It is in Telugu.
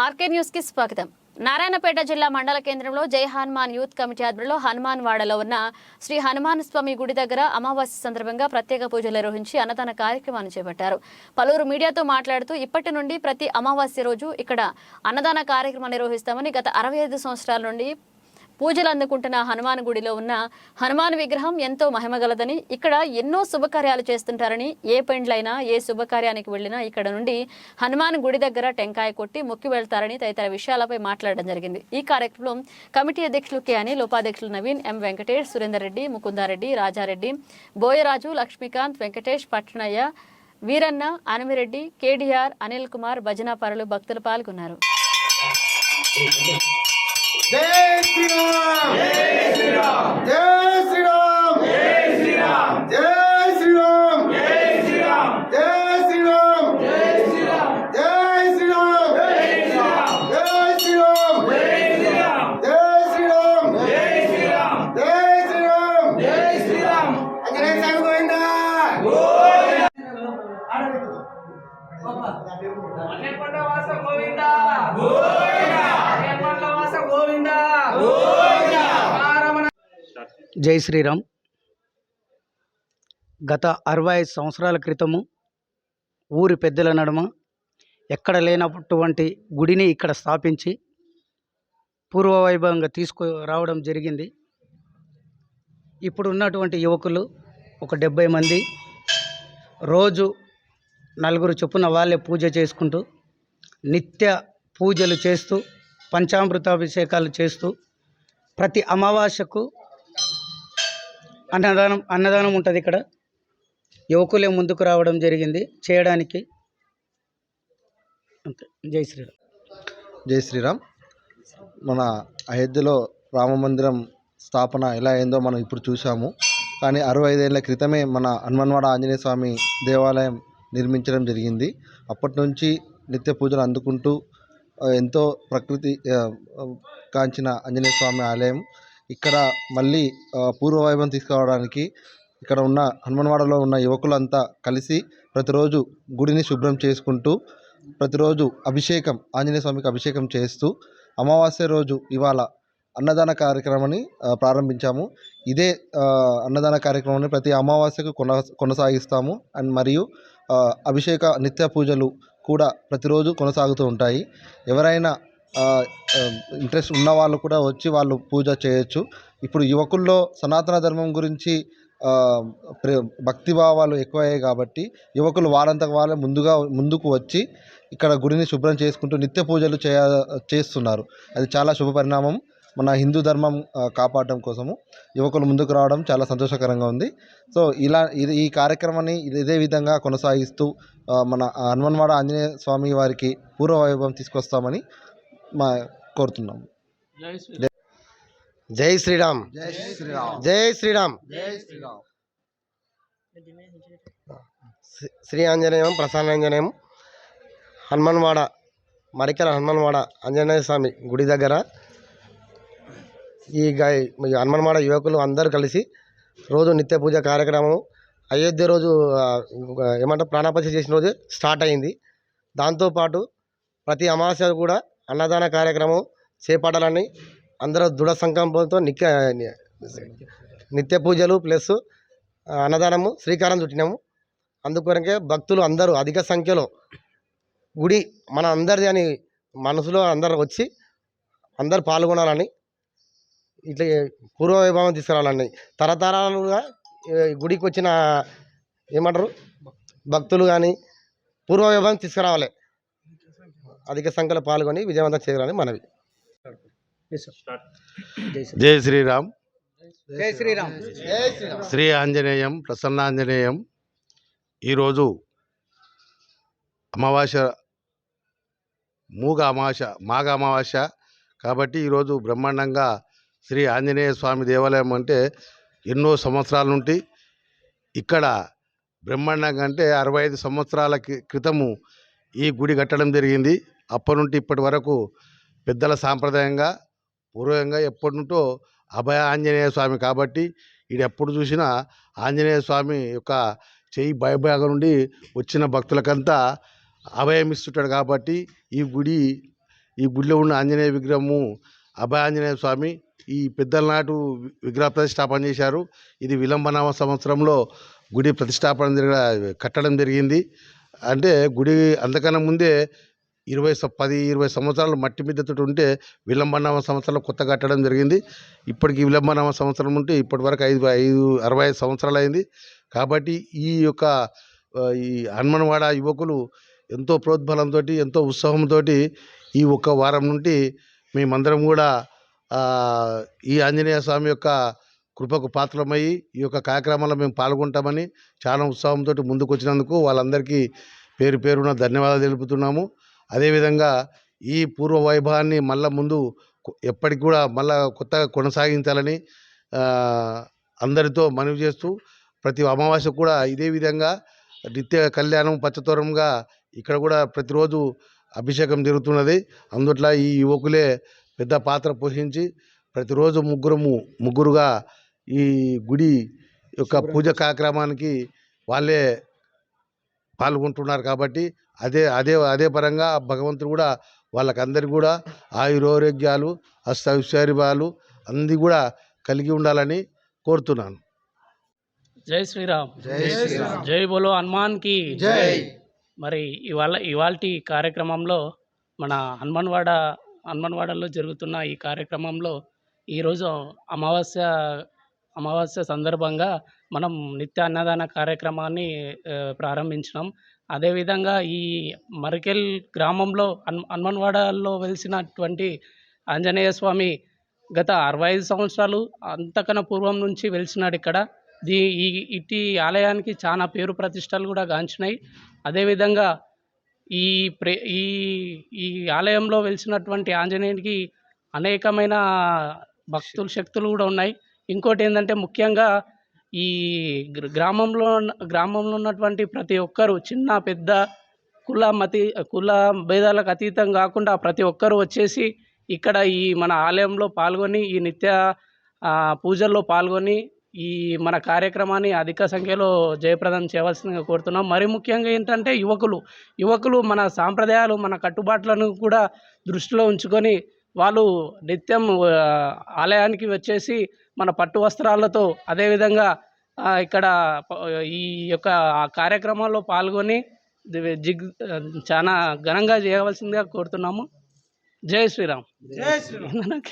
ఆర్కే న్యూస్కి స్వాగతం. నారాయణపేట జిల్లా మండల కేంద్రంలో జై హనుమాన్ యూత్ కమిటీ ఆధ్వర్యంలో హనుమాన్ వాడలో ఉన్న శ్రీ హనుమాన్ స్వామి గుడి దగ్గర అమావాస్య సందర్భంగా ప్రత్యేక పూజలు నిర్వహించి అన్నదాన కార్యక్రమాన్ని చేపట్టారు. పలువురు మీడియాతో మాట్లాడుతూ ఇప్పటి నుండి ప్రతి అమావాస్య రోజు ఇక్కడ అన్నదాన కార్యక్రమం నిర్వహిస్తామని గత అరవై ఐదు సంవత్సరాల నుండి పూజలు అందుకుంటున్న హనుమాన్ గుడిలో ఉన్న హనుమాన్ విగ్రహం ఎంతో మహిమగలదని ఇక్కడ ఎన్నో శుభకార్యాలు చేస్తుంటారని ఏ పెండ్లైనా ఏ శుభకార్యానికి వెళ్ళినా ఇక్కడ నుండి హనుమాన్ గుడి దగ్గర టెంకాయ కొట్టి మొక్కి వెళ్తారని తదితర విషయాలపై మాట్లాడడం జరిగింది. ఈ కార్యక్రమంలో కమిటీ అధ్యక్షులు కే అనిల్ ఉపాధ్యక్షులు నవీన్ ఎం వెంకటేష్ సురేందర్ రెడ్డి ముకుందారెడ్డి రాజారెడ్డి బోయరాజు లక్ష్మీకాంత్ వెంకటేష్ పట్నయ్య వీరన్న అనిమిరెడ్డి కేడీఆర్ అనిల్ కుమార్ భజన పరులు భక్తులు పాల్గొన్నారు. జై శ్రీరామ్ జై శ్రీరామ్ జై శ్రీరామ్ జై శ్రీరామ్ జై శ్రీరామ్ జై శ్రీరామ్ జై శ్రీరామ్ జై శ్రీరామ్ జై శ్రీరామ్ జై శ్రీరామ్ జై శ్రీరామ్ జై శ్రీరామ్ జై శ్రీరామ్ గోవిందా వాస జై శ్రీరామ్. గత అరవై ఐదు సంవత్సరాల క్రితము ఊరి పెద్దల నడుమ ఎక్కడ లేనటువంటి గుడిని ఇక్కడ స్థాపించి పూర్వవైభవంగా తీసుకు రావడం జరిగింది. ఇప్పుడు ఉన్నటువంటి యువకులు ఒక డెబ్బై మంది రోజు నలుగురు చొప్పున వాళ్ళే పూజ చేసుకుంటూ నిత్య పూజలు చేస్తూ పంచామృతాభిషేకాలు చేస్తూ ప్రతి అమావాస్యకు అన్నదానం అన్నదానం ఉంటుంది ఇక్కడ. యువకులే ముందుకు రావడం జరిగింది. చేయడానికి అంతే. జై శ్రీరామ్. జై శ్రీరామ్. మన అయోధ్యలో రామ మందిరం స్థాపన ఎలా అయిందో మనం ఇప్పుడు చూసాము కానీ అరవై ఐదేళ్ళ క్రితమే మన హనుమన్వాడ ఆంజనేయ స్వామి దేవాలయం నిర్మించడం జరిగింది. అప్పటి నుంచి నిత్య పూజలు అందుకుంటూ ఎంతో ప్రకృతి కాంచిన ఆంజనేయ స్వామి ఆలయం ఇక్కడ మళ్ళీ పూర్వవైభవం తీసుకురావడానికి ఇక్కడ ఉన్న హనుమన్వాడలో ఉన్న యువకులంతా కలిసి ప్రతిరోజు గుడిని శుభ్రం చేసుకుంటూ ప్రతిరోజు అభిషేకం ఆంజనేయ స్వామికి అభిషేకం చేస్తూ అమావాస్య రోజు ఇవాళ అన్నదాన కార్యక్రమాన్ని ప్రారంభించాము. ఇదే అన్నదాన కార్యక్రమాన్ని ప్రతి అమావాస్యకు కొన కొనసాగిస్తాము. అండ్ మరియు అభిషేక నిత్య పూజలు కూడా ప్రతిరోజు కొనసాగుతూ ఉంటాయి. ఎవరైనా ఇంట్రెస్ట్ ఉన్న వాళ్ళు కూడా వచ్చి వాళ్ళు పూజ చేయొచ్చు. ఇప్పుడు యువకుల్లో సనాతన ధర్మం గురించి భక్తిభావాలు ప్రే- భక్తి భావాలు ఎక్కువయ్యాయి కాబట్టి యువకులు వారంతకు వాళ్ళే ముందుగా ముందుకు వచ్చి ఇక్కడ గుడిని శుభ్రం చేసుకుంటూ నిత్య పూజలు చేయ చేస్తున్నారు. అది చాలా శుభ పరిణామం. మన హిందూ ధర్మం కాపాడడం కోసము యువకులు ముందుకు రావడం చాలా సంతోషకరంగా ఉంది. సో ఇలా ఇది ఈ కార్యక్రమాన్ని ఇదే విధంగా కొనసాగిస్తూ మన హనుమన్వాడ ఆంజనేయ స్వామి వారికి పూర్వ వైభవం తీసుకొస్తామని మా కోరుతున్నాం. జై శ్రీరామ్. జై శ్రీరామ్. జై శ్రీరామ్. జై శ్రీరామ్. శ్రీ- శ్రీ ఆంజనేయం ప్రసన్నాంజనేయం హనుమన్వాడ మరికల హనుమన్వాడ ఆంజనేయ స్వామి గుడి దగ్గర ఈ గా హనుమన్మాడ యువకులు అందరూ కలిసి రోజు నిత్య పూజ కార్యక్రమం అయోధ్య రోజు ఏమంటారు ప్రాణపతి చేసిన రోజు స్టార్ట్ అయింది. దాంతోపాటు ప్రతి అమావాస్య కూడా అన్నదాన కార్యక్రమం చేపట్టాలని అందరూ దృఢ సంకల్పంతో నిత్య నిత్య పూజలు ప్లస్ అన్నదానము శ్రీకారం చుట్టినాము. అందుకొరకే భక్తులు అందరూ అధిక సంఖ్యలో గుడి మన అందరిది అని మనసులో అందరు వచ్చి అందరు పాల్గొనాలని ఇట్లా పూర్వ వైభవం తీసుకురావాలని తరతరాలుగా గుడికి వచ్చిన ఏమంటారు? భక్తులు కానీ పూర్వ వైభవం తీసుకురావాలి. అధిక సంఖ్యలో పాల్గొని విజయవంతం చేయాలని మనవి. జై శ్రీరామ్ జై శ్రీరామ్. జై శ్రీరామ్. శ్రీ ఆంజనేయం ప్రసన్నాంజనేయం. ఈరోజు అమావాస్య మూగ అమావాస్య మాఘ అమావాస్య. కాబట్టి ఈరోజు బ్రహ్మాండంగా శ్రీ ఆంజనేయ స్వామి దేవాలయం అంటే ఎన్నో సంవత్సరాల నుండి ఇక్కడ బ్రహ్మాండంగా అంటే అరవై ఐదు సంవత్సరాల క్రితము ఈ గుడి కట్టడం జరిగింది. అప్పటి నుండి ఇప్పటి వరకు పెద్దల సాంప్రదాయంగా పూర్వంగా ఎప్పటి నుంటో అభయ ఆంజనేయ స్వామి కాబట్టి ఇది ఎప్పుడు చూసినా ఆంజనేయ స్వామి యొక్క చేయి భయభాగం నుండి వచ్చిన భక్తులకంతా అభయమిస్తుంటాడు కాబట్టి ఈ గుడి ఈ గుడిలో ఉన్న ఆంజనేయ విగ్రహము అభయ ఆంజనేయ స్వామి ఈ పెద్దల నాటు విగ్రహ ప్రతిష్టాపన చేశారు. ఇది విలంబనామ సంవత్సరంలో గుడి ప్రతిష్టాపన జరిగిన కట్టడం జరిగింది. అంటే గుడి అంతకన్నా ముందే ఇరవై పది ఇరవై సంవత్సరాలు మట్టి మిద్దెతో ఉంటే విలంబనామ సంవత్సరంలో కొత్త కట్టడం జరిగింది. ఇప్పటికి విలంబనామ సంవత్సరం ఉంటే ఇప్పటి వరకు ఐదు ఐదు అరవై ఐదు సంవత్సరాలు అయింది. కాబట్టి ఈ యొక్క ఈ హనుమన్వాడ యువకులు ఎంతో ప్రోద్బలంతో ఎంతో ఉత్సాహంతో ఈ ఒక్క వారం నుండి మేమందరం కూడా ఈ ఆంజనేయ స్వామి యొక్క కృపకు పాత్రమయ్యి ఈ యొక్క కార్యక్రమంలో మేము పాల్గొంటామని చాలా ఉత్సాహంతో ముందుకు వచ్చినందుకు వాళ్ళందరికీ పేరు పేరున ధన్యవాదాలు తెలుపుతున్నాము. అదేవిధంగా ఈ పూర్వ వైభవాన్ని మళ్ళా ముందు ఎప్పటికి కూడా మళ్ళా కొత్తగా కొనసాగించాలని అందరితో మనవి చేస్తూ ప్రతి అమావాస్య కూడా ఇదే విధంగా నిత్య కళ్యాణం పచ్చతోరంగా ఇక్కడ కూడా ప్రతిరోజు అభిషేకం జరుగుతున్నది. అందుట్లో ఈ యువకులే పెద్ద పాత్ర పోషించి ప్రతిరోజు ముగ్గురము ముగ్గురుగా ఈ గుడి యొక్క పూజ కార్యక్రమానికి వాళ్ళే పాల్గొంటున్నారు కాబట్టి అదే అదే అదే పరంగా భగవంతుడు కూడా వాళ్ళకందరికీ కూడా ఆయురోగ్యాలు అష్టైశ్వర్యాలు అన్నీ కూడా కలిగి ఉండాలని కోరుతున్నాను. జై శ్రీరామ్. జై శ్రీరామ్. జై బోలో హనుమాన్కి. జై. మరి ఇవాళ ఇవాల్టి కార్యక్రమంలో మన హనుమాన్వాడ హన్మన్వాడలో జరుగుతున్న ఈ కార్యక్రమంలో ఈరోజు అమావాస్య అమావాస్య సందర్భంగా మనం నిత్య అన్నదాన కార్యక్రమాన్ని ప్రారంభించినాం. అదేవిధంగా ఈ మరికెల్ గ్రామంలో అన్ హనుమాన్వాడలో వెలిసినటువంటి ఆంజనేయ స్వామి గత అరవై ఐదు సంవత్సరాలు అంతకన్నా పూర్వం నుంచి వెలిసినాడు ఇక్కడ. దీ ఈ ఇటీ ఆలయానికి చాలా పేరు ప్రతిష్టలు కూడా గాంచినాయి. అదేవిధంగా ఈ ప్రే ఈ ఈ ఆలయంలో వెలిసినటువంటి ఆంజనేయునికి అనేకమైన భక్తులు శక్తులు కూడా ఉన్నాయి. ఇంకోటి ఏంటంటే ముఖ్యంగా ఈ గ్ర- గ్రామంలో గ్రామంలో ఉన్నటువంటి ప్రతి ఒక్కరు చిన్న పెద్ద కుల మతి కుల భేదాలకు అతీతం కాకుండా ప్రతి ఒక్కరు వచ్చేసి ఇక్కడ ఈ మన ఆలయంలో పాల్గొని ఈ నిత్య పూజల్లో పాల్గొని ఈ మన కార్యక్రమాన్ని అధిక సంఖ్యలో జయప్రదం చేయవలసిందిగా కోరుతున్నాం. మరి ముఖ్యంగా ఏంటంటే యువకులు యువకులు మన సాంప్రదాయాలు మన కట్టుబాట్లను కూడా దృష్టిలో ఉంచుకొని వాళ్ళు నిత్యం ఆలయానికి వచ్చేసి మన పట్టు వస్త్రాలతో అదేవిధంగా ఇక్కడ ఈ యొక్క కార్యక్రమాల్లో పాల్గొని జిగ్ చాలా ఘనంగా చేయవలసిందిగా కోరుతున్నాము. జై శ్రీరామ్. జై శ్రీరామ్.